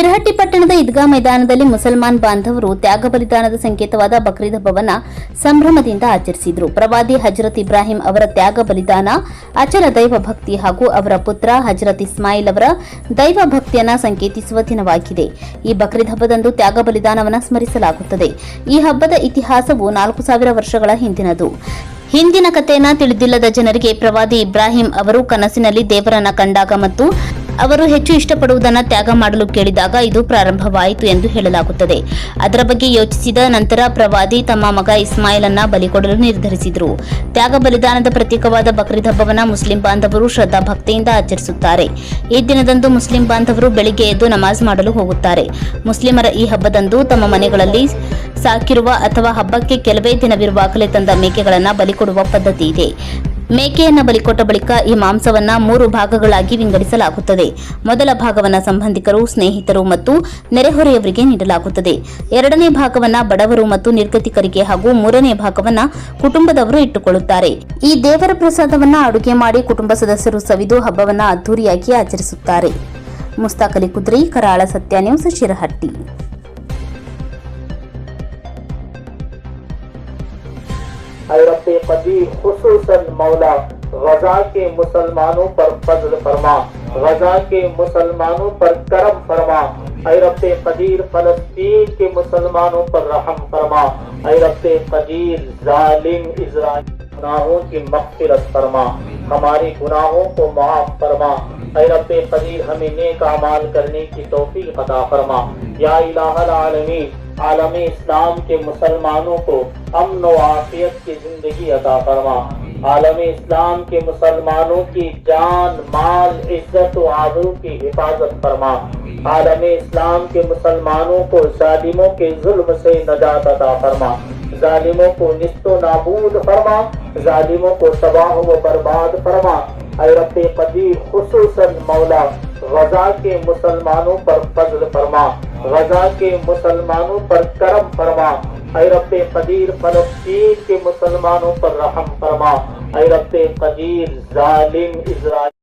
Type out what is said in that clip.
ಶಿರಹಟ್ಟಿ ಪಟ್ಟಣದ ಈದ್ಗಾ ಮೈದಾನದಲ್ಲಿ ಮುಸಲ್ಮಾನ್ ಬಾಂಧವರು ತ್ಯಾಗ ಬಲಿದಾನದ ಸಂಕೇತವಾದ ಬಕ್ರೀದ್ ಹಬ್ಬವನ್ನ ಸಂಭ್ರಮದಿಂದ ಆಚರಿಸಿದರು. ಪ್ರವಾದಿ ಹಜರತ್ ಇಬ್ರಾಹಿಂ ಅವರ ತ್ಯಾಗ ಬಲಿದಾನ, ಅಚಲ ದೈವ ಭಕ್ತಿ ಹಾಗೂ ಅವರ ಪುತ್ರ ಹಜರತ್ ಇಸ್ಮಾಯಿಲ್ ಅವರ ದೈವ ಭಕ್ತಿಯನ್ನ ಸಂಕೇತಿಸುವ ದಿನವಾಗಿದೆ. ಈ ಬಕ್ರೀದ್ ಹಬ್ಬದಂದು ತ್ಯಾಗ ಬಲಿದಾನವನ್ನ ಸ್ಮರಿಸಲಾಗುತ್ತದೆ. ಈ ಹಬ್ಬದ ಇತಿಹಾಸವು ನಾಲ್ಕು ಸಾವಿರ ವರ್ಷಗಳ ಹಿಂದಿನದು. ಹಿಂದಿನ ಕಥೆಯನ್ನ ತಿಳಿದಿಲ್ಲದ ಜನರಿಗೆ ಪ್ರವಾದಿ ಇಬ್ರಾಹಿಂ ಅವರು ಕನಸಿನಲ್ಲಿ ದೇವರನ್ನ ಕಂಡಾಗ ಮತ್ತು ಅವರು ಹೆಚ್ಚು ಇಷ್ಟಪಡುವುದನ್ನು ತ್ಯಾಗ ಮಾಡಲು ಕೇಳಿದಾಗ ಇದು ಪ್ರಾರಂಭವಾಯಿತು ಎಂದು ಹೇಳಲಾಗುತ್ತದೆ. ಅದರ ಬಗ್ಗೆ ಯೋಚಿಸಿದ ನಂತರ ಪ್ರವಾದಿ ತಮ್ಮ ಮಗ ಇಸ್ಮಾಯಿಲನ್ನ ಬಲಿಕೊಡಲು ನಿರ್ಧರಿಸಿದರು. ತ್ಯಾಗ ಬಲಿದಾನದ ಪ್ರತೀಕವಾದ ಬಕ್ರೀದ್ ಹಬ್ಬವನ್ನು ಮುಸ್ಲಿಂ ಬಾಂಧವರು ಶ್ರದ್ಧಾ ಭಕ್ತಿಯಿಂದ ಆಚರಿಸುತ್ತಾರೆ. ಈ ದಿನದಂದು ಮುಸ್ಲಿಂ ಬಾಂಧವರು ಬೆಳಿಗ್ಗೆ ಎದ್ದು ನಮಾಜ್ ಮಾಡಲು ಹೋಗುತ್ತಾರೆ. ಮುಸ್ಲಿಮರ ಈ ಹಬ್ಬದಂದು ತಮ್ಮ ಮನೆಗಳಲ್ಲಿ ಸಾಕಿರುವ ಅಥವಾ ಹಬ್ಬಕ್ಕೆ ಕೆಲವೇ ದಿನವಿರುವಾಗಲೇ ತಂದ ಮೇಕೆಗಳನ್ನು ಬಲಿಕೊಡುವ ಪದ್ಧತಿ ಇದೆ. ಮೇಕೆಯನ್ನ ಬಲಿಕೊಟ್ಟ ಬಳಿಕ ಈ ಮಾಂಸವನ್ನ ಮೂರು ಭಾಗಗಳಾಗಿ ವಿಂಗಡಿಸಲಾಗುತ್ತದೆ. ಮೊದಲ ಭಾಗವನ್ನ ಸಂಬಂಧಿಕರು, ಸ್ನೇಹಿತರು ಮತ್ತು ನೆರೆಹೊರೆಯವರಿಗೆ ನೀಡಲಾಗುತ್ತದೆ. ಎರಡನೇ ಭಾಗವನ್ನ ಬಡವರು ಮತ್ತು ನಿರ್ಗತಿಕರಿಗೆ ಹಾಗೂ ಮೂರನೇ ಭಾಗವನ್ನ ಕುಟುಂಬದವರು ಇಟ್ಟುಕೊಳ್ಳುತ್ತಾರೆ. ಈ ದೇವರ ಪ್ರಸಾದವನ್ನ ಅಡುಗೆ ಮಾಡಿ ಕುಟುಂಬ ಸದಸ್ಯರು ಸವಿದು ಹಬ್ಬವನ್ನ ಅದ್ದೂರಿಯಾಗಿ ಆಚರಿಸುತ್ತಾರೆ. ಮುಸ್ತಾಕಲಿ ಕುದುರೆ ಕುದ್ರಿ, ಕರಾಳ ಸತ್ಯ ನ್ಯೂಸ್, ಶಿರಹಟ್ಟಿ. سے قدیم، خصوصاً مولا غزہ کے مسلمانوں پر فضل فرما غزہ کے مسلمانوں پر کرم فرما، اے رب قدیر فلسطین کے مسلمانوں پر رحم فرما، اے رب قدیر ظالم اسرائیل گناہوں کی مغفرت فرما ہماری گناہوں کو معاف فرما، اے رب قدیر ہمیں نیک اعمال کرنے کی توفیق عطا فرما، یا الہ العالمین عالم اسلام کے مسلمانوں کو امن و عافیت کی زندگی عطا فرما۔ عالم اسلام کے مسلمانوں کی جان، مال، عزت و آبرو کی حفاظت فرما۔ عالم اسلام کے مسلمانوں کو ظالموں کے ظلم سے نجات عطا فرما۔ ظالموں کو نست و نابود فرما۔ ظالموں کو تباہ و برباد فرما۔ اے رب قدیر، خصوصاً مولا غزہ کے مسلمانوں پر فضل فرما، غزہ کے مسلمانوں پر کرم فرما۔ اے رب قدیر فلسطین کے مسلمانوں پر رحم فرما۔ اے رب قدیر ظالم اسرائیل۔